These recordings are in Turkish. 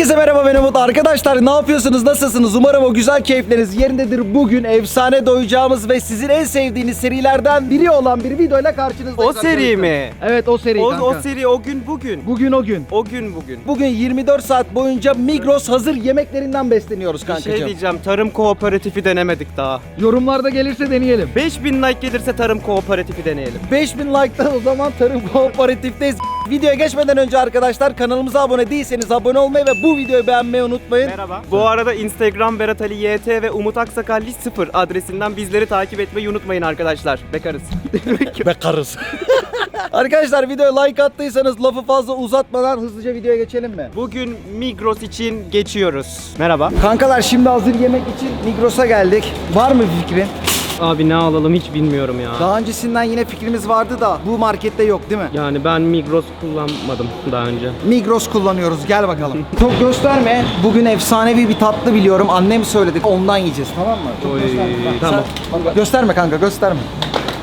Herkese merhaba ben Umut. Arkadaşlar ne yapıyorsunuz? Nasılsınız? Umarım o güzel keyifleriniz yerindedir. Bugün efsane doyacağımız ve sizin en sevdiğiniz serilerden biri olan bir videoyla karşınızdayız. O seri arkadaşlar. mi? Evet o seri O, kanka. o seri o gün bugün. Bugün o gün. O gün bugün. Bugün 24 saat boyunca Migros hazır yemeklerinden besleniyoruz Bir kankacığım. şey diyeceğim. Tarım kooperatifi denemedik daha. Yorumlarda gelirse deneyelim. 5000 like gelirse tarım kooperatifi deneyelim. 5000 like'tan o zaman Tarım Kooperatif'teyiz. Videoya geçmeden önce arkadaşlar kanalımıza abone değilseniz abone olmayı ve bu videoyu beğenmeyi unutmayın. Merhaba. Bu arada Instagram Berat Ali YT ve Umut Aksakalli 0 adresinden bizleri takip etmeyi unutmayın arkadaşlar. Bekarız. Bekarız. Arkadaşlar videoya like attıysanız lafı fazla uzatmadan hızlıca videoya geçelim mi? Bugün Migros için geçiyoruz. Merhaba. Kankalar şimdi hazır yemek için Migros'a geldik. Var mı bir fikrin? Abi ne alalım hiç bilmiyorum ya. Daha öncesinden yine fikrimiz vardı da bu markette yok değil mi? Yani ben Migros kullanmadım daha önce. Migros kullanıyoruz gel bakalım. Çok gösterme. Bugün efsanevi bir tatlı biliyorum. Annem söyledi. Ondan yiyeceğiz tamam mı? Çok Oy, gösterme. Tamam. bak, bak. Gösterme kanka gösterme.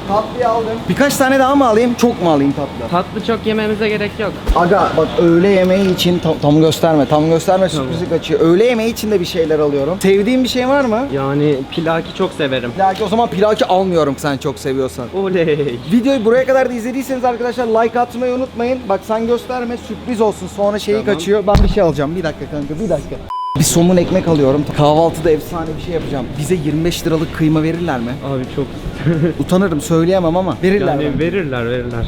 Tatlıyı aldım. Birkaç tane daha mı alayım? Çok mu alayım tatlı? Tatlı çok yememize gerek yok. Aga bak öğle yemeği için tam, tam gösterme tam gösterme sürprizi kaçıyor. Öğle yemeği için de bir şeyler alıyorum. Sevdiğin bir şey var mı? Yani pilaki çok severim. Plaki o zaman plaki almıyorum sen çok seviyorsan. Oley. Videoyu buraya kadar da izlediyseniz arkadaşlar like atmayı unutmayın. Bak sen gösterme sürpriz olsun sonra şeyi Tamam. kaçıyor. Ben bir şey alacağım bir dakika kanka bir dakika. Bir somun ekmek alıyorum. Kahvaltıda efsane bir şey yapacağım. Bize 25 liralık kıyma verirler mi? Abi çok Utanırım söyleyemem ama verirler yani mi? verirler verirler.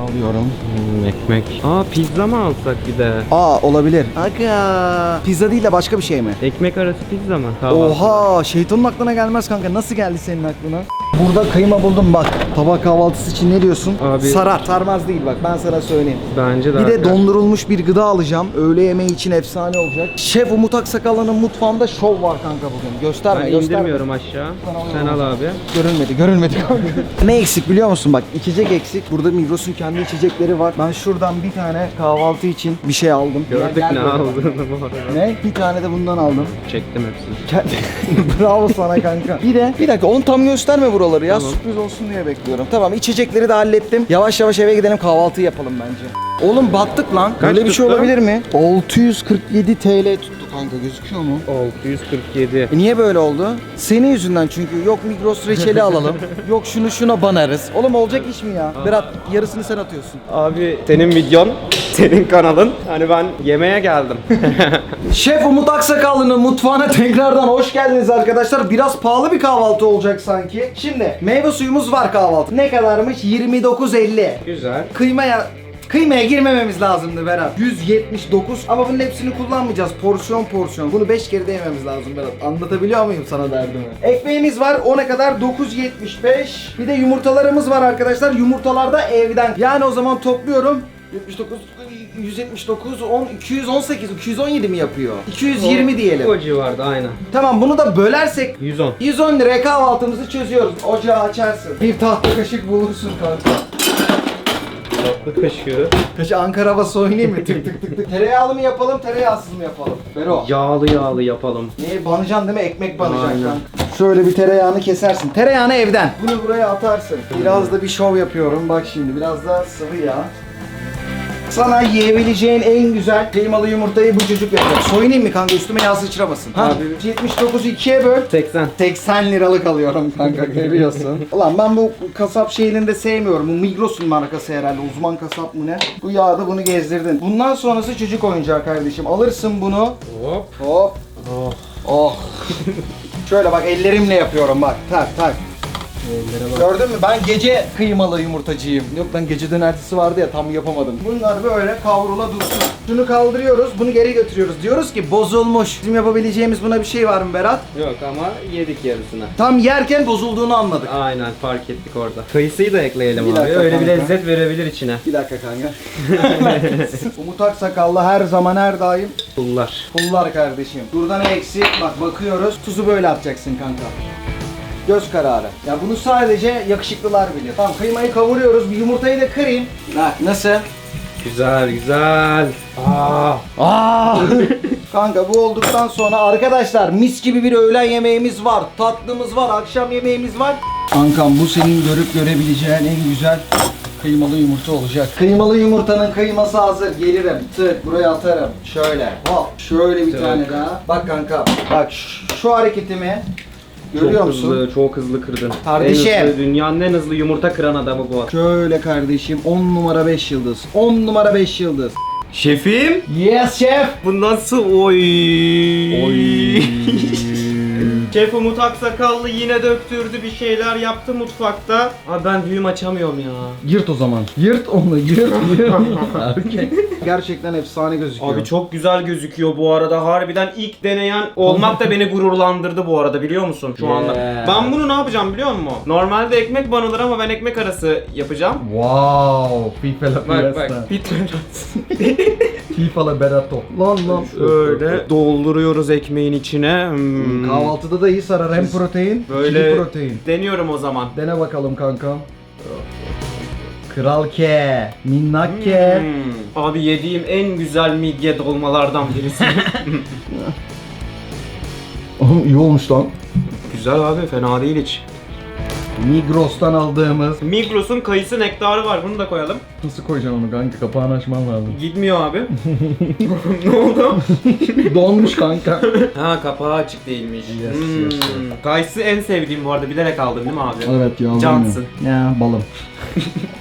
Alıyorum. Hmm, ekmek. Aa pizza mı alsak bir de? Aa olabilir. Aga. Pizza değil de başka bir şey mi? Ekmek arası pizza mı? Kahvaltı. Oha şeytanın aklına gelmez kanka. Nasıl geldi senin aklına? Burada kıyma buldum bak. Tabak kahvaltısı için ne diyorsun? Abi- Sarar. Sarmaz değil bak ben sana söyleyeyim. Bence de. Bir de hakikaten. dondurulmuş bir gıda alacağım. Öğle yemeği için efsane olacak. Şef Umut Aksakallı'nın mutfağında şov var kanka bugün. Gösterme Ben gösterme. indirmiyorum aşağı. Sen al abi. Görünmedi, görünmedi kanka. ne eksik biliyor musun? Bak içecek eksik. Burada Migros'un kendi içecekleri var. Ben şuradan bir tane kahvaltı için bir şey aldım. Gördük Gel ne böyle. aldığını bu arada. Ne? Bir tane de bundan aldım. Çektim hepsini. Bravo sana kanka. Bir de bir dakika onu tam gösterme buraları ya. Tamam. Sürpriz olsun diye bekliyorum. Tamam içecekleri de hallettim. Yavaş yavaş eve gidelim kahvaltı yapalım bence. Oğlum battık lan. Kaç Böyle bir şey tuttu? olabilir mi? 647 TL tuttu kanka gözüküyor mu? 647. E niye böyle oldu? Senin yüzünden çünkü. Yok Migros reçeli alalım. Yok şunu şuna banarız. Oğlum olacak iş mi ya? Berat yarısını sen atıyorsun. Abi senin videon, senin kanalın. Hani ben yemeğe geldim. Şef Umut Aksakallı'nın mutfağına tekrardan hoş geldiniz arkadaşlar. Biraz pahalı bir kahvaltı olacak sanki. Şimdi meyve suyumuz var kahvaltı. Ne kadarmış? 29.50. Güzel. Kıymaya Kıymaya girmememiz lazımdı Berat. 179 ama bunun hepsini kullanmayacağız. Porsiyon porsiyon. Bunu 5 kere de yememiz lazım Berat. Anlatabiliyor muyum sana derdimi? Ekmeğimiz var. O ne kadar? 9.75. Bir de yumurtalarımız var arkadaşlar. Yumurtalar da evden. Yani o zaman topluyorum. 79 179 10 218 217 mi yapıyor? 220 diyelim. O civarda aynen. Tamam bunu da bölersek 110. 110 liraya kahvaltımızı çözüyoruz. Ocağı açarsın. Bir tahta kaşık bulursun kanka. Tatlı kaşığı. Kaşı Ankara havası oynayayım mı? Tık tık tık tık. Tereyağlı mı yapalım, tereyağsız mı yapalım? Bero. Yağlı yağlı yapalım. Neyi banacaksın değil mi? Ekmek. Aynen. kanka. Şöyle bir tereyağını kesersin. Tereyağını evden. Bunu buraya atarsın. Biraz da bir şov yapıyorum. Bak şimdi biraz da sıvı yağ. Sana yiyebileceğin en güzel kıymalı yumurtayı bu çocuk yapacak. Soyunayım mı kanka üstüme yağ sıçramasın. Ha, Abi. 79'u ikiye böl. 80. 80 liralık alıyorum kanka görüyorsun. Ulan ben bu kasap şeyini de sevmiyorum. Bu Migros'un markası herhalde. Uzman kasap mı ne? Bu yağda bunu gezdirdin. Bundan sonrası çocuk oyuncağı kardeşim. Alırsın bunu. Hop. Hop. Oh. Oh. Şöyle bak ellerimle yapıyorum bak. Tak tak. Gördün mü? Ben gece kıymalı yumurtacıyım. Yok lan geceden ertesi vardı ya tam yapamadım. Bunlar böyle kavrula dursun. Şunu kaldırıyoruz, bunu geri götürüyoruz. Diyoruz ki bozulmuş. Bizim yapabileceğimiz buna bir şey var mı Berat? Yok ama yedik yarısını. Tam yerken bozulduğunu anladık. Aynen fark ettik orada. Kayısıyı da ekleyelim Bir abi. dakika Öyle bir kanka. lezzet verebilir içine. Bir dakika kanka. Umut Aksakallı her zaman her daim Pullar. pullar kardeşim. Burada ne eksik? Bak bakıyoruz. Tuzu böyle atacaksın kanka. Göz kararı. Ya bunu sadece yakışıklılar bilir. Tamam kıymayı kavuruyoruz. Bir yumurtayı da kırayım. Bak nasıl? Güzel güzel. Aa. Aa! Kanka bu olduktan sonra arkadaşlar mis gibi bir öğlen yemeğimiz var. Tatlımız var, akşam yemeğimiz var. Kankam bu senin görüp görebileceğin en güzel Kıymalı yumurta olacak. Kıymalı yumurtanın kıyması hazır. Gelirim. Tık buraya atarım. Şöyle. Hop. Şöyle bir Tık. tane daha. Bak kanka. Bak şu, şu hareketimi görüyor çok musun? Hızlı, çok hızlı kırdın. Kardeşim. En hızlı, dünyanın en hızlı yumurta kıran adamı bu. Şöyle kardeşim 10 numara 5 yıldız. 10 numara 5 yıldız. Şefim. Yes şef. Bu nasıl oy? Şef Umut Aksakallı yine döktürdü bir şeyler yaptı mutfakta. Abi ben düğüm açamıyorum ya. Yırt o zaman. Yırt onu yırt yırt. Okey. Gerçekten efsane gözüküyor. Abi çok güzel gözüküyor bu arada. Harbiden ilk deneyen olmak da beni gururlandırdı bu arada biliyor musun şu anda. Yeah. Ben bunu ne yapacağım biliyor musun? Normalde ekmek banılır ama ben ekmek arası yapacağım. Wow. La Bak bak. FIFA la Berato. Lan lan. Öyle dolduruyoruz ekmeğin içine. Hmm. Kahvaltıda da iyi sarar hem protein, Böyle çiğ protein. deniyorum o zaman. Dene bakalım kankam. Kral ke, minnak ke. Hmm. Abi yediğim en güzel midye dolmalardan birisi. Oğlum iyi olmuş lan. güzel abi fena değil hiç. Migros'tan aldığımız. Migros'un kayısı nektarı var bunu da koyalım. Nasıl koyacaksın onu kanka? Kapağını açman lazım. Gitmiyor abi. ne oldu? Donmuş kanka. Ha kapağı açık değilmiş. Yes, Hmm. yes, yes. Kayısı en sevdiğim bu arada bilerek aldım değil mi abi? evet ya. Cansın. Ya balım.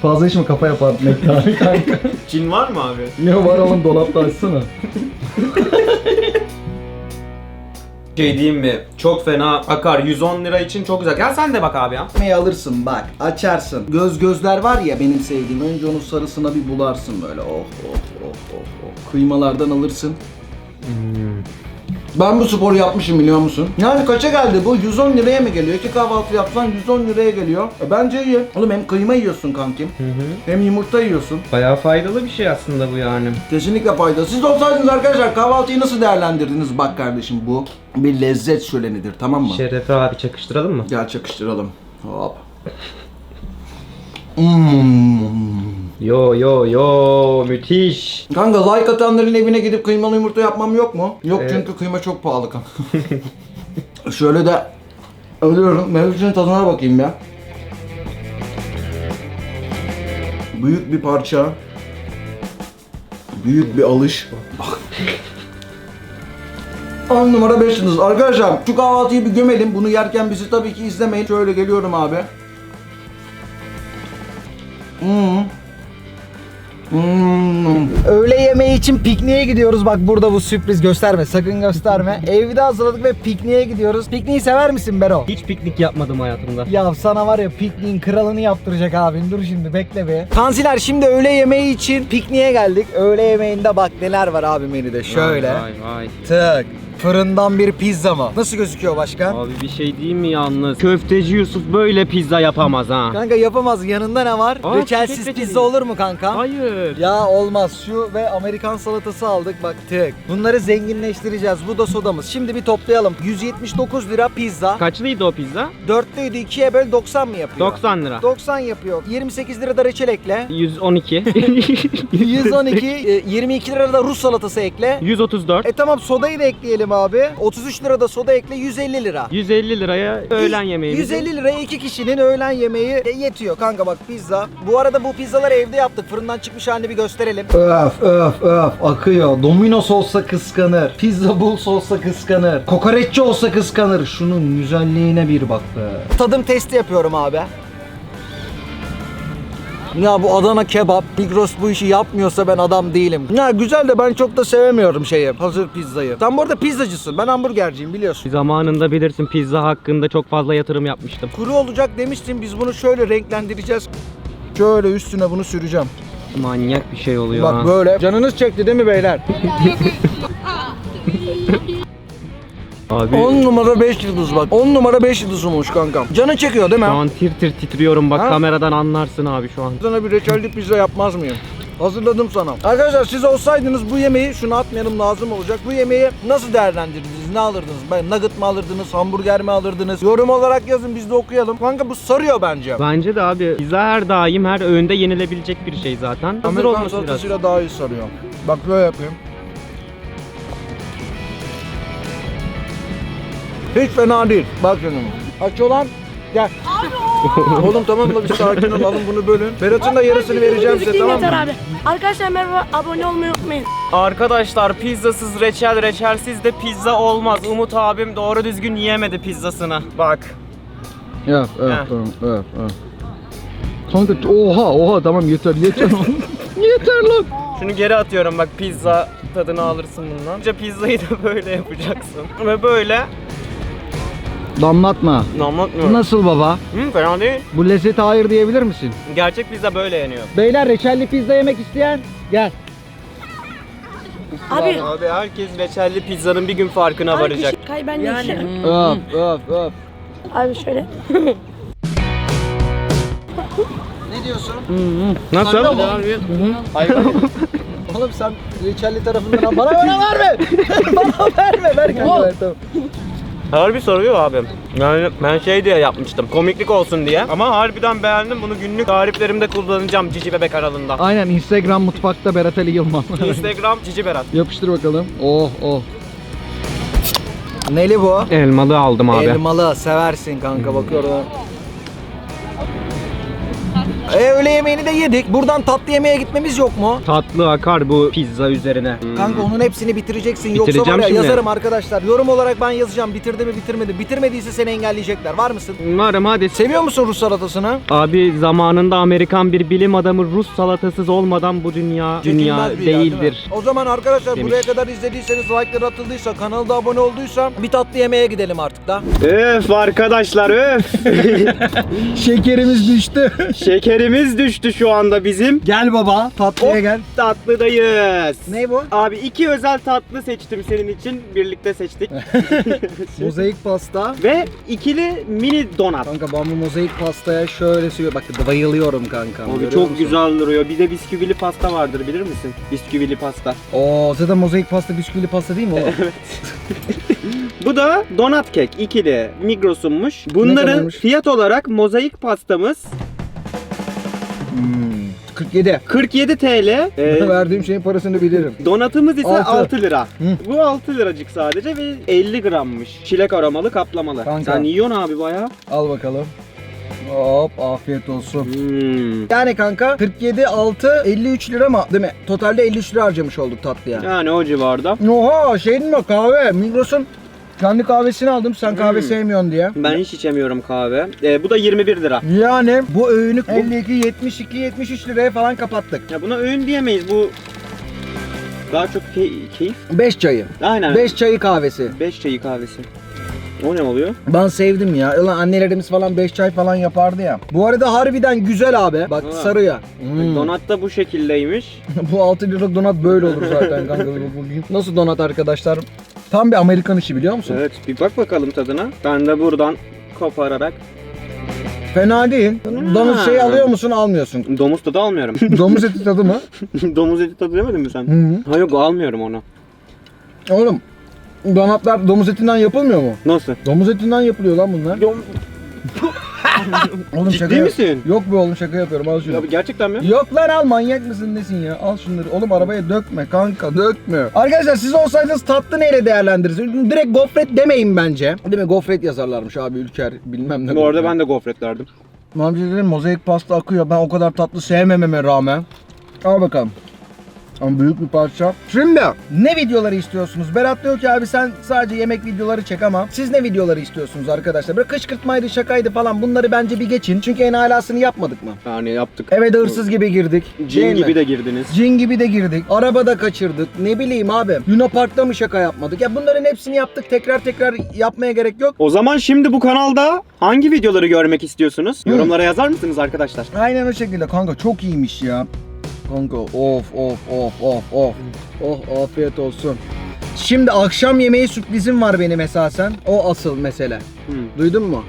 Fazla içme kafa yapar nektarı kanka. Cin var mı abi? ne var oğlum dolapta açsana. Şey diyeyim mi? Çok fena akar. 110 lira için çok güzel. Gel sen de bak abi ya. Ekmeği alırsın bak açarsın. Göz gözler var ya benim sevdiğim. Önce onun sarısına bir bularsın böyle. Oh oh oh oh oh. Kıymalardan alırsın. Ben bu sporu yapmışım biliyor musun? Yani kaça geldi bu? 110 liraya mı geliyor? İki kahvaltı yapsan 110 liraya geliyor. E bence iyi. Oğlum hem kıyma yiyorsun kankim. Hem yumurta yiyorsun. Bayağı faydalı bir şey aslında bu yani. Kesinlikle fayda. Siz olsaydınız arkadaşlar kahvaltıyı nasıl değerlendirdiniz? Bak kardeşim bu bir lezzet şölenidir tamam mı? Şerefe abi çakıştıralım mı? Gel çakıştıralım. Hop. Mm. Yo yo yo müthiş. Kanka like atanların evine gidip kıymalı yumurta yapmam yok mu? Yok Evet. çünkü kıyma çok pahalı kanka. Şöyle de alıyorum. Mevzunun tadına bakayım ya. Büyük bir parça. Büyük bir alış. Bak. 10 numara 5 yıldız. Arkadaşlar şu kahvaltıyı bir gömelim. Bunu yerken bizi tabii ki izlemeyin. Şöyle geliyorum abi. Hmm. Hmm. Öğle yemeği için pikniğe gidiyoruz. Bak burada bu sürpriz gösterme. Sakın gösterme. Evde hazırladık ve pikniğe gidiyoruz. Pikniği sever misin Bero? Hiç piknik yapmadım hayatımda. Ya sana var ya pikniğin kralını yaptıracak abin. Dur şimdi bekle be. Kansiler şimdi öğle yemeği için pikniğe geldik. Öğle yemeğinde bak neler var abi menüde. Şöyle. Vay vay. Tık. Fırından bir pizza mı? Nasıl gözüküyor başkan? Abi bir şey diyeyim mi yalnız? Köfteci Yusuf böyle pizza yapamaz ha. Kanka yapamaz. Yanında ne var? Aa, Reçelsiz pizza olur mu kanka? Hayır. Ya olmaz şu ve Amerikan salatası aldık bak tık. Bunları zenginleştireceğiz. Bu da sodamız. Şimdi bir toplayalım. 179 lira pizza. Kaçlıydı o pizza? Dörtlüydü ikiye böl 90 mı yapıyor? 90 lira. 90 yapıyor. 28 lira da reçel ekle. 112. 112, e, 22 lira da Rus salatası ekle. 134. E tamam sodayı da ekleyelim abi. 33 lira da soda ekle 150 lira. 150 liraya öğlen yemeği. 150 liraya iki kişinin öğlen yemeği e, yetiyor kanka bak pizza. Bu arada bu pizzaları evde yaptık. Fırından çıkmış halini bir gösterelim. Öf öf öf akıyor. Domino's olsa kıskanır. Pizza Bulls olsa kıskanır. Kokoreççi olsa kıskanır. Şunun güzelliğine bir bak be. Tadım testi yapıyorum abi. Ya bu Adana kebap, Migros bu işi yapmıyorsa ben adam değilim. Ya güzel de ben çok da sevemiyorum şeyi, hazır pizzayı. Sen bu arada pizzacısın, ben hamburgerciyim biliyorsun. Zamanında bilirsin pizza hakkında çok fazla yatırım yapmıştım. Kuru olacak demiştin, biz bunu şöyle renklendireceğiz. Şöyle üstüne bunu süreceğim. Manyak bir şey oluyor Bak ha. böyle. Canınız çekti değil mi beyler? Abi 10 numara 5 yıldız bak. 10 numara 5 yıldız olmuş kankam. Canı çekiyor değil mi? şu an tir tir titriyorum bak Ha? kameradan anlarsın abi şu an. Sana bir reçelli pizza yapmaz mıyım? Hazırladım sana. Arkadaşlar siz olsaydınız bu yemeği şunu atmayalım lazım olacak. Bu yemeği nasıl değerlendirdiniz? Ne alırdınız? Ben nugget mı alırdınız? Hamburger mi alırdınız? Yorum olarak yazın biz de okuyalım. Kanka bu sarıyor bence. Bence de abi pizza her daim her öğünde yenilebilecek bir şey zaten. Hazır Amerikan olması biraz. salatasıyla daha iyi sarıyor. Bak böyle yapayım. Hiç fena değil. Bak canım. Aç olan gel. Oğlum tamam da bir sakin ol alın bunu bölün. Berat'ın da yarısını vereceğim size tamam mı? abi. Arkadaşlar merhaba abone olmayı unutmayın. Arkadaşlar pizzasız reçel, reçelsiz de pizza olmaz. Umut abim doğru düzgün yiyemedi pizzasını. Bak. Yap, Heh. yap, tamam, yap, yap. Kanka oha oha tamam yeter yeter yeter lan. Şunu geri atıyorum bak pizza tadını alırsın bundan. Önce pizzayı da böyle yapacaksın. Ve böyle Damlatma. anlatmıyorum. Nasıl baba? Hı, fena değil. Bu lezzete hayır diyebilir misin? Gerçek pizza böyle yeniyor. Beyler reçelli pizza yemek isteyen gel. Abi. Abi herkes reçelli pizzanın bir gün farkına Abi varacak. şey- Kay ben de yani. Öp öp öp. Abi şöyle. Ne diyorsun? Nasıl? Oğlum sen reçelli tarafından al. Bana bana verme. bana verme. Ver kanka ver tamam. Harbi soruyor abim. Yani ben şey diye yapmıştım. Komiklik olsun diye. Ama harbiden beğendim. Bunu günlük tariflerimde kullanacağım Cici Bebek aralığında. Aynen Instagram mutfakta Berat Ali Yılmaz. Instagram Cici Berat. Yapıştır bakalım. Oh oh. Neli bu? Elmalı aldım Elmalı seversin kanka bakıyorum. E öğle yemeğini de yedik. Buradan tatlı yemeğe gitmemiz yok mu? Tatlı akar bu pizza üzerine. Kanka onun hepsini bitireceksin. Yoksa Bitireceğim var ya şimdi. yazarım arkadaşlar. Yorum olarak ben yazacağım. Bitirdi mi bitirmedi. Bitirmediyse seni engelleyecekler. Var mısın? Varım hadi. Seviyor musun Rus salatasını? Abi zamanında Amerikan bir bilim adamı Rus salatasız olmadan bu dünya dünya Çekilmez bir yer, değil mi? değildir. O zaman arkadaşlar Demiş. buraya kadar izlediyseniz, like'lar atıldıysa, kanalda abone olduysa bir tatlı yemeğe gidelim artık da. Öf arkadaşlar öf. Şekerimiz düştü. Şekerimiz düştü şu anda bizim. Gel baba, tatlıya Hop. gel. Tatlıdayız. Ne bu? Abi iki özel tatlı seçtim senin için. Birlikte seçtik. Mozaik pasta. Ve ikili mini donat. Kanka ben bu mozaik pastaya şöyle seviyorum. Bak bayılıyorum kanka. Abi Görüyor çok musun? güzel duruyor. Bir de bisküvili pasta vardır bilir misin? Bisküvili pasta. Oo zaten mozaik pasta bisküvili pasta değil mi oğlum? Bu da donat kek ikili Migros'unmuş. Bunların fiyat olarak mozaik pastamız hmm. 47. 47 TL. Ee, Verdiğim şeyin parasını bilirim. donatımız ise Altı. 6 lira. Hı. Bu 6 liracık sadece ve 50 grammış. Çilek aromalı kaplamalı. Kanka. Sen yiyorsun abi bayağı. Al bakalım. Hop afiyet olsun. Hmm. Yani kanka 47 6 53 lira mı? Değil mi? Totalde 53 lira harcamış olduk tatlıya. Yani o civarda. Oha şey değil mi kahve? Migros'un kendi kahvesini aldım sen kahve Hmm. sevmiyorsun diye. Ben hiç içemiyorum kahve. Ee, bu da 21 lira. Yani bu öğünü 52 72 73 liraya falan kapattık. Ya buna öğün diyemeyiz. Bu daha çok key- keyif. 5 çayı. Aynen. 5 çayı kahvesi. 5 çayı kahvesi. O ne oluyor? Ben sevdim ya. Ulan annelerimiz falan 5 çay falan yapardı ya. Bu arada harbiden güzel abi. Bak Ha. sarıya. Hmm. Donat da bu şekildeymiş. bu 6 liralık donat böyle olur zaten kanka. Nasıl donat arkadaşlar? Tam bir Amerikan işi biliyor musun? Evet bir bak bakalım tadına. Ben de buradan kopararak Fena değil. Domuz şey alıyor musun almıyorsun. domuz tadı almıyorum. Domuz eti tadı mı? domuz eti tadı demedin mi sen? Hı hı. Ha yok almıyorum onu. Oğlum donatlar domuz etinden yapılmıyor mu? Nasıl? Domuz etinden yapılıyor lan bunlar. Oğlum Ciddi misin? Yok be oğlum şaka yapıyorum al şunu. Ya gerçekten mi? Yok lan al manyak mısın nesin ya? Al şunları. Oğlum arabaya dökme kanka dökme. Arkadaşlar siz olsaydınız tatlı neyle değerlendirirsiniz? Direkt gofret demeyin bence. Değil mi? Gofret yazarlarmış abi Ülker bilmem ne. Bu arada ben de gofret derdim. Mamcı dedim mozaik pasta akıyor. Ben o kadar tatlı sevmememe rağmen. Al bakalım. Ama büyük bir parça. Şimdi ne videoları istiyorsunuz? Berat diyor ki abi sen sadece yemek videoları çek ama siz ne videoları istiyorsunuz arkadaşlar? Böyle kışkırtmaydı şakaydı falan bunları bence bir geçin. Çünkü en alasını yapmadık mı? Yani yaptık. Eve de hırsız gibi girdik. Cin Değil gibi mi? de girdiniz. Cin gibi de girdik. Arabada kaçırdık. Ne bileyim abi. Luna Park'ta mı şaka yapmadık? Ya bunların hepsini yaptık. Tekrar tekrar yapmaya gerek yok. O zaman şimdi bu kanalda hangi videoları görmek istiyorsunuz? Yorumlara yazar mısınız arkadaşlar? Aynen o şekilde kanka çok iyiymiş ya. Kanka of of of of of. Oh afiyet olsun. Şimdi akşam yemeği sürprizim var benim esasen. O asıl mesele. Hmm. Duydun mu?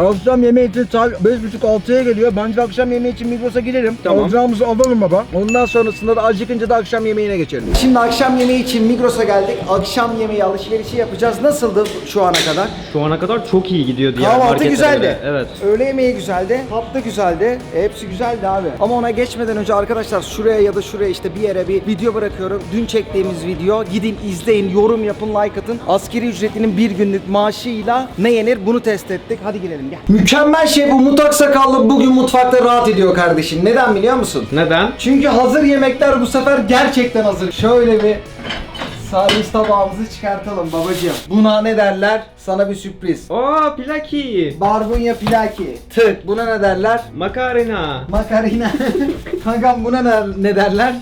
Akşam yemeği için saat 5.30-6'ya geliyor. Bence akşam yemeği için Migros'a gidelim. Tamam. Alacağımızı alalım baba. Ondan sonrasında da acıkınca da akşam yemeğine geçelim. Şimdi akşam yemeği için Migros'a geldik. Akşam yemeği alışverişi yapacağız. Nasıldı şu ana kadar? Şu ana kadar çok iyi gidiyor diğer Kahvaltı marketlere güzeldi. göre. Evet. Öğle yemeği güzeldi. Tatlı güzeldi. E, hepsi güzeldi abi. Ama ona geçmeden önce arkadaşlar şuraya ya da şuraya işte bir yere bir video bırakıyorum. Dün çektiğimiz video. Gidin izleyin, yorum yapın, like atın. Askeri ücretinin bir günlük maaşıyla ne yenir bunu test ettik. Hadi girelim. Gel. Mükemmel şef Umut Aksakallı bugün mutfakta rahat ediyor kardeşim. Neden biliyor musun? Neden? Çünkü hazır yemekler bu sefer gerçekten hazır. Şöyle bir servis tabağımızı çıkartalım babacığım. Buna ne derler? Sana bir sürpriz. Oo plaki. Barbunya pilaki. Tık. Buna ne derler? Makarina. Makarina. Kankam buna ne derler?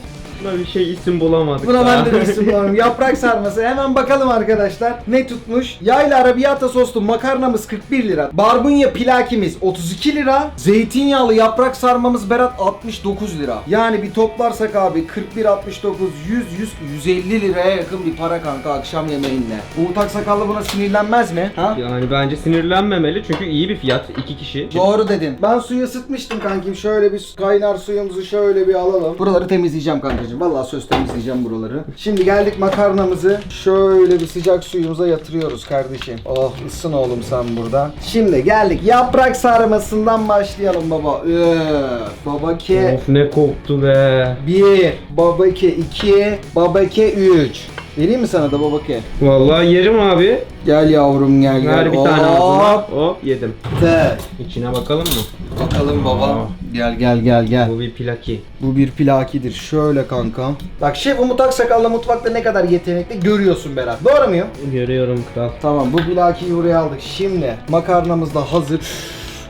Buna bir şey isim bulamadık Buna ben de bir isim bulamıyorum. Yaprak sarması. Hemen bakalım arkadaşlar. Ne tutmuş? Yayla arabiyata soslu makarnamız 41 lira. Barbunya pilakimiz 32 lira. Zeytinyağlı yaprak sarmamız Berat 69 lira. Yani bir toplarsak abi 41 69 100 100 150 liraya yakın bir para kanka akşam yemeğinle. Umut Aksakallı buna sinirlenmez mi? Ha? Yani bence sinirlenmemeli çünkü iyi bir fiyat iki kişi. Doğru dedin. Ben suyu ısıtmıştım kankim. Şöyle bir kaynar suyumuzu şöyle bir alalım. Buraları temizleyeceğim kankacığım. Vallahi söz temizleyeceğim buraları. Şimdi geldik makarnamızı şöyle bir sıcak suyumuza yatırıyoruz kardeşim. Oh ısın oğlum sen burada. Şimdi geldik. Yaprak sarmasından başlayalım baba. Öf, baba ke Of ne koktu be. 1, baba ke 2, baba ke 3. Vereyim mi sana da baba ke? Vallahi yerim abi. Gel yavrum gel gel. Ver bir tane ağzıma. Hop. Hop yedim. Tık. İçine bakalım mı? Bakalım baba. Gel gel gel gel. Bu bir plaki. Bu bir plakidir. Şöyle kanka. Bak şef Umut Aksakallı mutfakta ne kadar yetenekli görüyorsun Berat. Doğru muyum? Görüyorum kral. Tamam bu plakiyi buraya aldık. Şimdi makarnamız da hazır.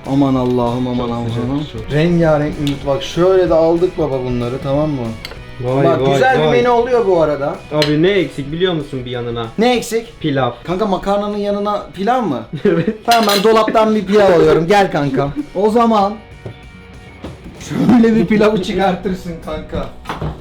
Aman Allah'ım aman Allah'ım. Rengarenk bir mutfak. Şöyle de aldık baba bunları tamam mı? Vay Bak vay güzel bir vay. menü oluyor bu arada. Abi ne eksik biliyor musun bir yanına? Ne eksik? Pilav. Kanka makarnanın yanına pilav mı? evet. Tamam ben dolaptan bir pilav alıyorum. Gel kankam. O zaman şöyle bir pilavı çıkartırsın kanka.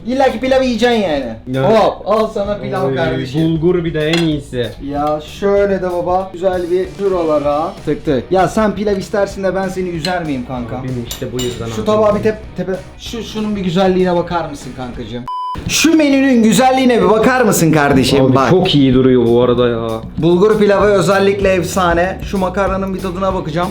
İlla ki pilav yiyeceksin yani. Ya. Hop al sana pilav Oy, kardeşim. Bulgur bir de en iyisi. Ya şöyle de baba güzel bir şuralara tık tık. Ya sen pilav istersin de ben seni üzer miyim kanka? Benim işte bu yüzden Şu abi. tabağa bir tep tepe şu şunun bir güzelliğine bakar mısın kankacığım? Şu menünün güzelliğine bir bakar mısın kardeşim? Abi Bak. çok iyi duruyor bu arada ya. Bulgur pilavı özellikle efsane. Şu makarnanın bir tadına bakacağım.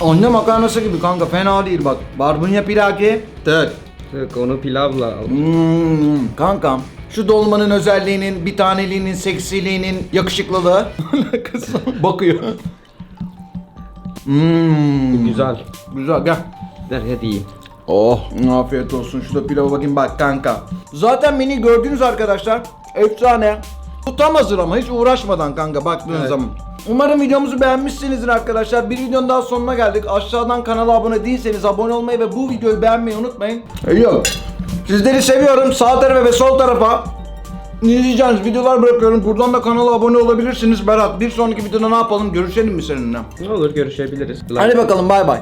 Anne makarnası gibi kanka fena değil bak. Barbunya pilaki. Tık. Tık onu pilavla al. Hmm, kankam. Şu dolmanın özelliğinin, bir taneliğinin, seksiliğinin, yakışıklılığı. Alakası yok. Bakıyor. Hmm. Güzel. Güzel gel. Der hadi iyi. Oh afiyet olsun. Şurada pilava bakayım bak kanka. Zaten beni gördünüz arkadaşlar. Efsane. Bu tam hazır ama hiç uğraşmadan kanka baktığınız Evet. zaman. Umarım videomuzu beğenmişsinizdir arkadaşlar. Bir videonun daha sonuna geldik. Aşağıdan kanala abone değilseniz abone olmayı ve bu videoyu beğenmeyi unutmayın. Yok. Sizleri seviyorum. Sağ tarafa ve sol tarafa izleyeceğiniz videolar bırakıyorum. Buradan da kanala abone olabilirsiniz. Berat bir sonraki videoda ne yapalım? Görüşelim mi seninle? Ne olur görüşebiliriz. Hadi bakalım bay bay.